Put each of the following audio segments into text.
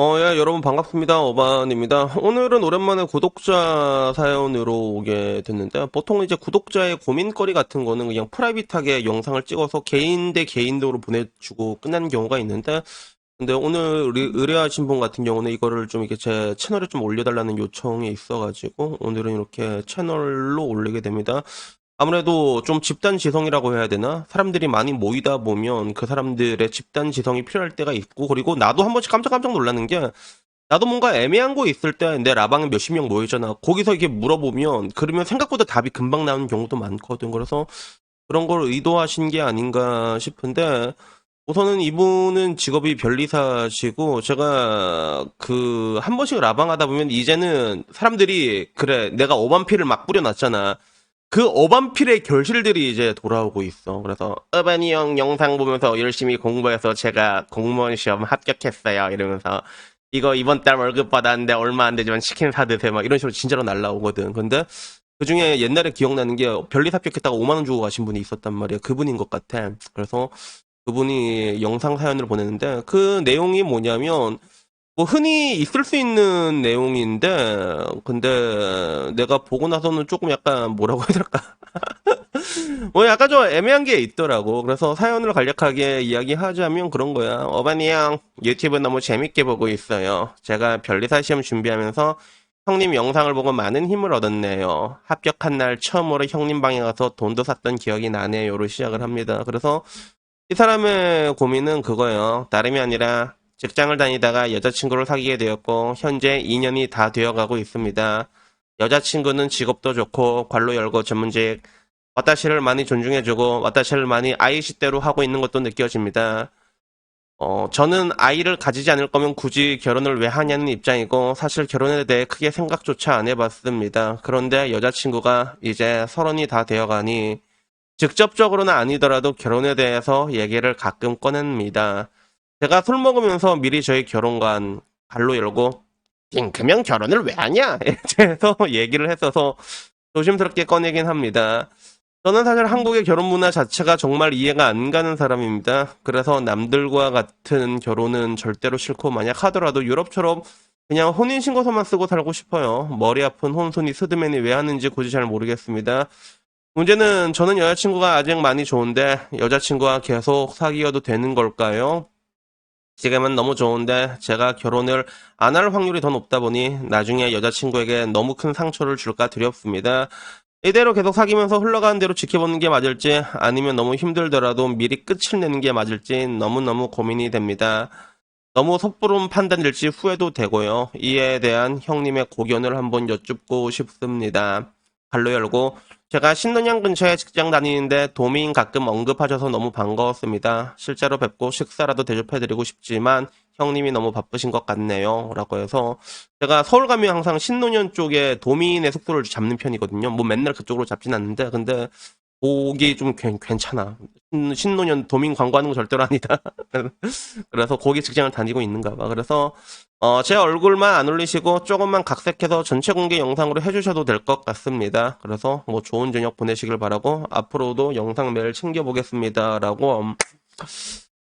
어, 예, 여러분 반갑습니다. 어반입니다. 오늘은 오랜만에 구독자 사연으로 오게 됐는데, 보통 이제 구독자의 고민거리 같은 거는 그냥 프라이빗하게 영상을 찍어서 개인 대 개인으로 보내주고 끝나는 경우가 있는데, 근데 오늘 의뢰- 의뢰하신 분 같은 경우는 이거를 좀 이렇게 제 채널에 좀 올려달라는 요청이 있어가지고, 오늘은 이렇게 채널로 올리게 됩니다. 아무래도 좀 집단 지성이라고 해야 되나? 사람들이 많이 모이다 보면 그 사람들의 집단 지성이 필요할 때가 있고, 그리고 나도 한 번씩 깜짝깜짝 놀라는 게, 나도 뭔가 애매한 거 있을 때 내 라방에 몇십 명 모이잖아. 거기서 이렇게 물어보면, 그러면 생각보다 답이 금방 나오는 경우도 많거든. 그래서 그런 걸 의도하신 게 아닌가 싶은데, 우선은 이분은 직업이 변리사시고, 제가 그, 한 번씩 라방 하다 보면 이제는 사람들이, 그래, 내가 오반피를 막 뿌려놨잖아. 그 어반필의 결실들이 이제 돌아오고 있어. 그래서 어반이 형 영상 보면서 열심히 공부해서 제가 공무원 시험 합격했어요. 이러면서 이거 이번 달 월급 받았는데 얼마 안 되지만 치킨 사드세요. 막 이런 식으로 진짜로 날라오거든. 근데 그 중에 옛날에 기억나는 게 별리 합격했다가 5만 원 주고 가신 분이 있었단 말이야. 그분인 것 같아. 그래서 그분이 영상 사연을 보냈는데 그 내용이 뭐냐면 뭐 흔히 있을 수 있는 내용인데 근데 내가 보고 나서는 조금 약간 뭐라고 해야 될까? 뭐 약간 좀 애매한 게 있더라고. 그래서 사연을 간략하게 이야기하자면 그런 거야. 어반이 형 유튜브 너무 재밌게 보고 있어요. 제가 변리사 시험 준비하면서 형님 영상을 보고 많은 힘을 얻었네요. 합격한 날 처음으로 형님 방에 가서 돈도 샀던 기억이 나네요로 시작을 합니다. 그래서 이 사람의 고민은 그거예요. 다름이 아니라 직장을 다니다가 여자친구를 사귀게 되었고 현재 2년이 다 되어가고 있습니다. 여자친구는 직업도 좋고 관로 열고 전문직 와타시를 많이 존중해주고 와타시를 많이 아이시대로 하고 있는 것도 느껴집니다. 어, 저는 아이를 가지지 않을 거면 굳이 결혼을 왜 하냐는 입장이고 사실 결혼에 대해 크게 생각조차 안 해봤습니다. 그런데 여자친구가 이제 서른이 다 되어가니 직접적으로는 아니더라도 결혼에 대해서 얘기를 가끔 꺼냅니다. 제가 술 먹으면서 미리 저희 결혼관 발로 열고 딩크면 결혼을 왜 하냐? 에 대해서 얘기를 했어서 조심스럽게 꺼내긴 합니다. 저는 사실 한국의 결혼 문화 자체가 정말 이해가 안 가는 사람입니다. 그래서 남들과 같은 결혼은 절대로 싫고 만약 하더라도 유럽처럼 그냥 혼인신고서만 쓰고 살고 싶어요. 머리 아픈 혼손이 스드맨이 왜 하는지 굳이 잘 모르겠습니다. 문제는 저는 여자친구가 아직 많이 좋은데 여자친구와 계속 사귀어도 되는 걸까요? 지금은 너무 좋은데 제가 결혼을 안 할 확률이 더 높다 보니 나중에 여자친구에게 너무 큰 상처를 줄까 두렵습니다. 이대로 계속 사귀면서 흘러가는 대로 지켜보는 게 맞을지 아니면 너무 힘들더라도 미리 끝을 내는 게 맞을지 너무너무 고민이 됩니다. 너무 섣부른 판단일지 후회도 되고요. 이에 대한 형님의 고견을 한번 여쭙고 싶습니다. 발로 열고 제가 신논양 근처에 직장 다니는데 도민 가끔 언급하셔서 너무 반가웠습니다. 실제로 뵙고 식사라도 대접해드리고 싶지만 형님이 너무 바쁘신 것 같네요. 라고 해서 제가 서울 가면 항상 신논현 쪽에 도민의 숙소를 잡는 편이거든요. 뭐 맨날 그쪽으로 잡진 않는데 근데 거기 좀 괜- 괜찮아. 신- 신논현 도민 광고하는 거 절대로 아니다. 그래서 거기 직장을 다니고 있는가 봐. 그래서 어, 제 얼굴만 안 올리시고 조금만 각색해서 전체 공개 영상으로 해주셔도 될 것 같습니다. 그래서 뭐 좋은 저녁 보내시길 바라고 앞으로도 영상 매일 챙겨보겠습니다. 라고 음,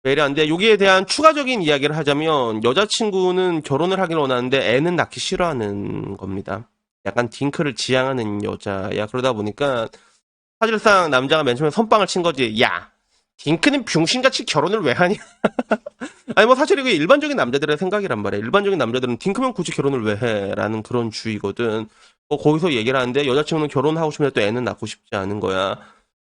메일이 왔는데 여기에 대한 추가적인 이야기를 하자면 여자친구는 결혼을 하길 원하는데 애는 낳기 싫어하는 겁니다. 약간 딩크를 지향하는 여자야. 그러다 보니까 사실상 남자가 맨 처음에 선빵을 친 거지. 야, 딩크는 병신같이 결혼을 왜 하냐? 아니 뭐 사실 이게 일반적인 남자들의 생각이란 말이야. 일반적인 남자들은 딩크면 굳이 결혼을 왜 해? 라는 그런 주의거든. 뭐 거기서 얘기를 하는데 여자친구는 결혼하고 싶은데 또 애는 낳고 싶지 않은 거야.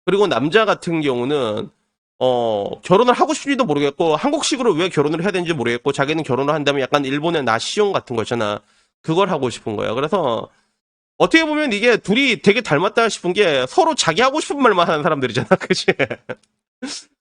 그리고 남자 같은 경우는 어 결혼을 하고 싶지도 모르겠고 한국식으로 왜 결혼을 해야 되는지 모르겠고 자기는 결혼을 한다면 약간 일본의 나시용 같은 거 있잖아. 그걸 하고 싶은 거야. 그래서 어떻게 보면 이게 둘이 되게 닮았다 싶은 게 서로 자기 하고 싶은 말만 하는 사람들이잖아. 그치?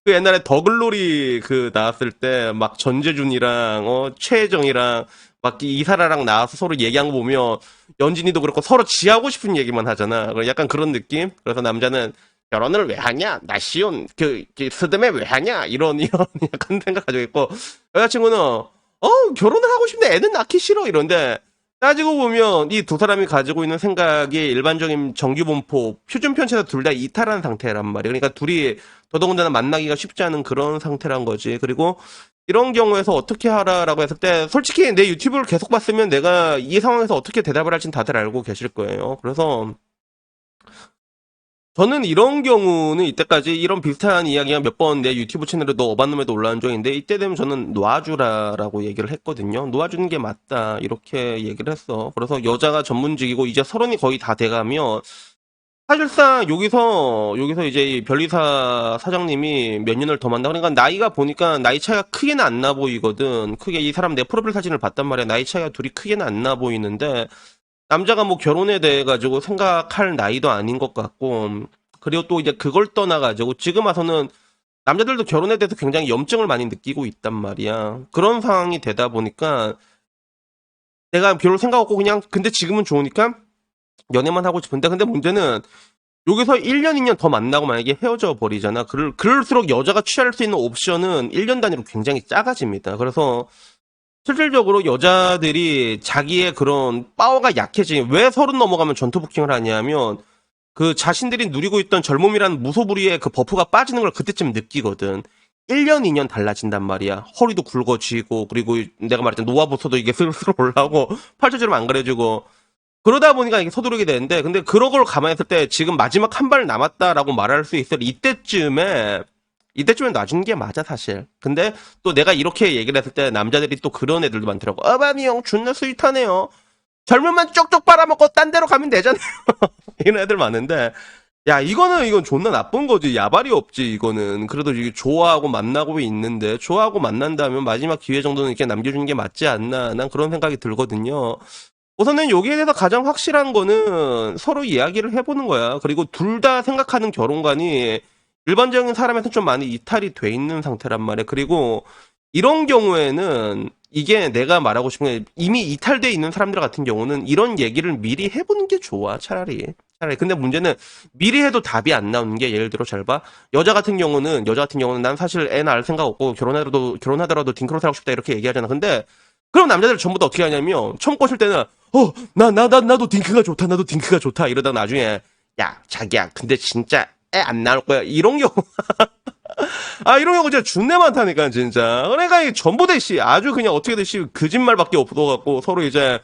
그 옛날에 더글로리 그 나왔을 때 막 전재준이랑 어 최혜정이랑 막 이사라랑 나와서 서로 얘기한 거 보면 연진이도 그렇고 서로 지 하고 싶은 얘기만 하잖아. 약간 그런 느낌? 그래서 남자는 결혼을 왜 하냐? 나 시온 그, 그 스드메 왜 하냐? 이런 이런 약간 생각 가지고 있고 여자친구는 어 결혼을 하고 싶은데 애는 낳기 싫어 이런데 따지고 보면 이 두 사람이 가지고 있는 생각이 일반적인 정규분포 표준 편차에서 둘 다 이탈한 상태란 말이야. 그러니까 둘이 더더군다나 만나기가 쉽지 않은 그런 상태란 거지. 그리고 이런 경우에서 어떻게 하라라고 했을 때 솔직히 내 유튜브를 계속 봤으면 내가 이 상황에서 어떻게 대답을 할진 다들 알고 계실 거예요. 그래서 저는 이런 경우는 이때까지 이런 비슷한 이야기가 몇 번 내 유튜브 채널에도 어반놈에도 올라온 적인데 이때 되면 저는 놓아주라라고 얘기를 했거든요. 놓아주는 게 맞다 이렇게 얘기를 했어. 그래서 여자가 전문직이고 이제 서른이 거의 다 돼가면 사실상 여기서 여기서 이제 이 변리사 사장님이 몇 년을 더 만나 그러니까 나이가 보니까 나이 차이가 크게는 안 나 보이거든. 크게 이 사람 내 프로필 사진을 봤단 말이야. 나이 차이가 둘이 크게는 안 나 보이는데 남자가 뭐 결혼에 대해 가지고 생각할 나이도 아닌 것 같고 그리고 또 이제 그걸 떠나 가지고 지금 와서는 남자들도 결혼에 대해서 굉장히 염증을 많이 느끼고 있단 말이야. 그런 상황이 되다 보니까 내가 별로 생각 없고 그냥 근데 지금은 좋으니까 연애만 하고 싶은데 근데 문제는 여기서 1년, 2년 더 만나고 만약에 헤어져 버리잖아. 그럴, 그럴수록 여자가 취할 수 있는 옵션은 1년 단위로 굉장히 작아집니다. 그래서 실질적으로 여자들이 자기의 그런 파워가 약해지면 왜 서른 넘어가면 전투 부킹을 하냐면 그 자신들이 누리고 있던 젊음이라는 무소불위의 그 버프가 빠지는 걸 그때쯤 느끼거든. 1년, 2년 달라진단 말이야. 허리도 굵어지고, 그리고 내가 말했던 노화부터도 이게 슬슬 올라오고, 팔자주름 안 그려지고, 그러다 보니까 이게 서두르게 되는데, 근데 그런 걸 감안했을 때 지금 마지막 한 발 남았다라고 말할 수 있을 이때쯤에, 이때쯤에 놔주는 게 맞아, 사실. 근데 또 내가 이렇게 얘기를 했을 때 남자들이 또 그런 애들도 많더라고. 어바니 형, 존나 스윗하네요. 젊으면 쪽쪽 빨아먹고 딴 데로 가면 되잖아요. 이런 애들 많은데, 야, 이거는, 이건 존나 나쁜 거지. 야발이 없지, 이거는. 그래도 이게 좋아하고 만나고 있는데, 좋아하고 만난다면 마지막 기회 정도는 이렇게 남겨주는 게 맞지 않나. 난 그런 생각이 들거든요. 우선은 여기에 대해서 가장 확실한 거는 서로 이야기를 해보는 거야. 그리고 둘 다 생각하는 결혼관이 일반적인 사람한테 좀 많이 이탈이 돼 있는 상태란 말이야. 그리고 이런 경우에는 이게 내가 말하고 싶은 게 이미 이탈돼 있는 사람들 같은 경우는 이런 얘기를 미리 해보는 게 좋아. 차라리. 차라리. 근데 문제는 미리 해도 답이 안 나오는 게 예를 들어 잘 봐. 여자 같은 경우는 여자 같은 경우는 난 사실 애 낳을 생각 없고 결혼하더라도 결혼하더라도 딩크로 살고 싶다 이렇게 얘기하잖아. 근데 그럼 남자들 전부 다 어떻게 하냐면 처음 꼬실 때는 어 나 나 나 나도 딩크가 좋다 나도 딩크가 좋다 이러다 가 나중에 야 자기야 근데 진짜 애 안 나올 거야. 이런 경우. 아 이런 경우 진짜 준내 많다니까 진짜. 그러니까 이 전부 다씨 아주 그냥 어떻게든 씨 거짓말밖에 없어갖고 서로 이제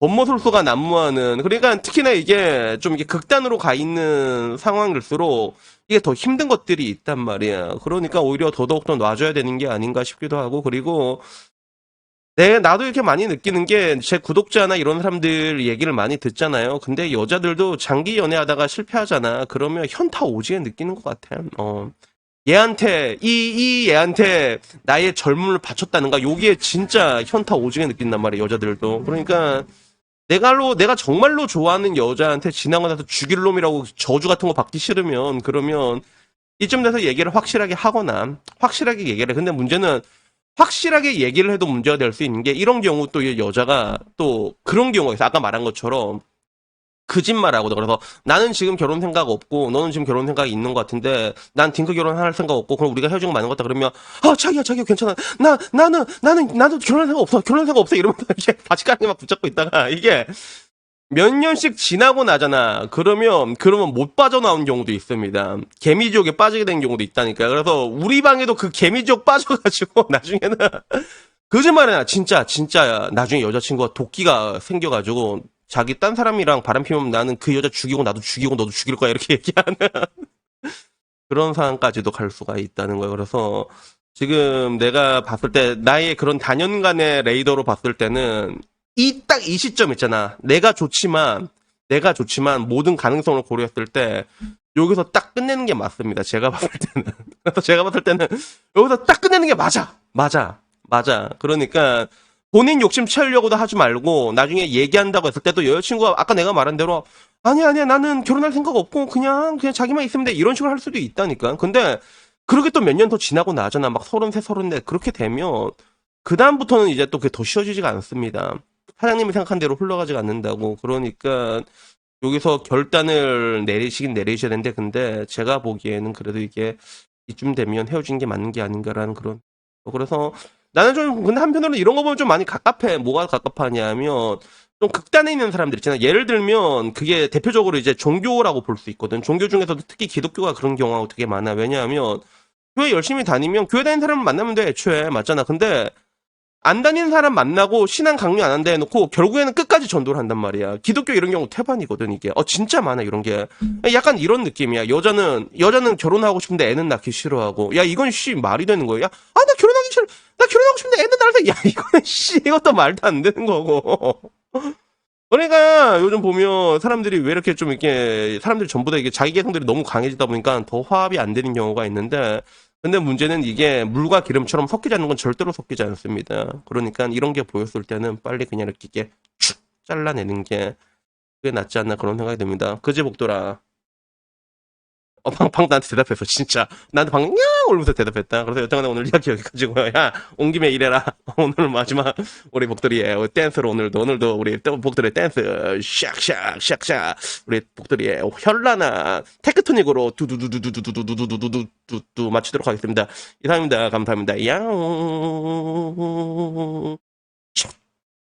법무술수가 난무하는 그러니까 특히나 이게 좀 이게 극단으로 가 있는 상황일수록 이게 더 힘든 것들이 있단 말이야. 그러니까 오히려 더더욱 더 놔줘야 되는 게 아닌가 싶기도 하고 그리고 네, 나도 이렇게 많이 느끼는 게 제 구독자나 이런 사람들 얘기를 많이 듣잖아요. 근데 여자들도 장기 연애하다가 실패하잖아. 그러면 현타 오지게 느끼는 것 같아. 어. 얘한테, 이, 이 얘한테 나의 젊음을 바쳤다는가. 요게 진짜 현타 오지게 느낀단 말이야, 여자들도. 그러니까, 내가로, 내가 정말로 좋아하는 여자한테 지나고 나서 죽일 놈이라고 저주 같은 거 받기 싫으면, 그러면, 이쯤 돼서 얘기를 확실하게 하거나, 확실하게 얘기를 해. 근데 문제는, 확실하게 얘기를 해도 문제가 될 수 있는 게 이런 경우 또이 여자가 또 그런 경우가 있어. 아까 말한 것처럼 거짓말하고 그래서 나는 지금 결혼 생각 없고 너는 지금 결혼 생각이 있는 것 같은데 난 딩크 결혼할 생각 없고 그럼 우리가 헤어지는 거 맞는 것 같다 그러면 아 자기야 자기야 괜찮아 나 나는 나는 나도 결혼 생각 없어 결혼 생각 없어 이러면서 이게 바지가랑이만 붙잡고 있다가 이게 몇 년씩 지나고 나잖아. 그러면, 그러면 못 빠져나온 경우도 있습니다. 개미지옥에 빠지게 된 경우도 있다니까. 그래서 우리 방에도 그 개미지옥 빠져가지고 나중에는 거짓말이야. 진짜, 진짜야. 나중에 여자친구가 도끼가 생겨가지고 자기 딴 사람이랑 바람 피우면 나는 그 여자 죽이고 나도 죽이고 너도 죽일 거야. 이렇게 얘기하는 그런 상황까지도 갈 수가 있다는 거예요. 그래서 지금 내가 봤을 때 나의 그런 단연간의 레이더로 봤을 때는 이 딱 이 시점 있잖아. 내가 좋지만 내가 좋지만 모든 가능성을 고려했을 때 여기서 딱 끝내는 게 맞습니다. 제가 봤을 때는. 그래서 제가 봤을 때는 여기서 딱 끝내는 게 맞아. 맞아. 맞아. 그러니까 본인 욕심 채우려고도 하지 말고 나중에 얘기한다고 했을 때도 여자친구가 아까 내가 말한 대로 아니 아니야 나는 결혼할 생각 없고 그냥 그냥 자기만 있으면 돼 이런 식으로 할 수도 있다니까. 근데 그렇게 또 몇 년 더 지나고 나잖아. 막 서른 세 서른 넷 그렇게 되면 그 다음부터는 이제 또 그게 더 쉬워지지가 않습니다. 사장님이 생각한 대로 흘러가지 않는다고. 그러니까 여기서 결단을 내리시긴 내리셔야 되는데 근데 제가 보기에는 그래도 이게 이쯤 되면 헤어진 게 맞는 게 아닌가라는 그런. 그래서 나는 좀 근데 한편으로는 이런 거 보면 좀 많이 갑갑해. 뭐가 갑갑하냐면 좀 극단에 있는 사람들 있잖아. 예를 들면 그게 대표적으로 이제 종교라고 볼 수 있거든. 종교 중에서도 특히 기독교가 그런 경우가 되게 많아. 왜냐하면 교회 열심히 다니면 교회 다니는 사람 만나면 돼 애초에 맞잖아. 근데 안 다니는 사람 만나고 신앙 강요 안 한다 해놓고 결국에는 끝까지 전도를 한단 말이야. 기독교 이런 경우 태반이거든 이게. 어 진짜 많아 이런 게. 약간 이런 느낌이야. 여자는 여자는 결혼하고 싶은데 애는 낳기 싫어하고. 야 이건 씨 말이 되는 거야. 아나 결혼하기 싫어. 나 결혼하고 싶은데 애는 낳을 야 이거는 씨 이것도 말도 안 되는 거고. 그러니까 요즘 보면 사람들이 왜 이렇게 좀 이렇게 사람들이 전부 다 이게 자기 개성들이 너무 강해지다 보니까 더 화합이 안 되는 경우가 있는데 근데 문제는 이게 물과 기름처럼 섞이지 않는 건 절대로 섞이지 않습니다. 그러니까 이런 게 보였을 때는 빨리 그냥 이렇게 축 잘라내는 게 그게 낫지 않나 그런 생각이 듭니다. 그제 복돌아. 어, 방, 방 나한테 대답했어, 진짜. 나한테 방금, 야! 울면서 대답했다. 그래서 여튼 간에 오늘 이야기 여기까지고요. 야, 온 김에 이래라. 오늘 마지막, 우리 복돌이의 댄스로 오늘도, 오늘도 우리 또 복돌의 댄스, 샥샥, 샥샥. 우리 복돌이의 현란한 테크토닉으로 두두두두두두두두두두두두 맞추도록 하겠습니다. 이상입니다. 감사합니다. 양.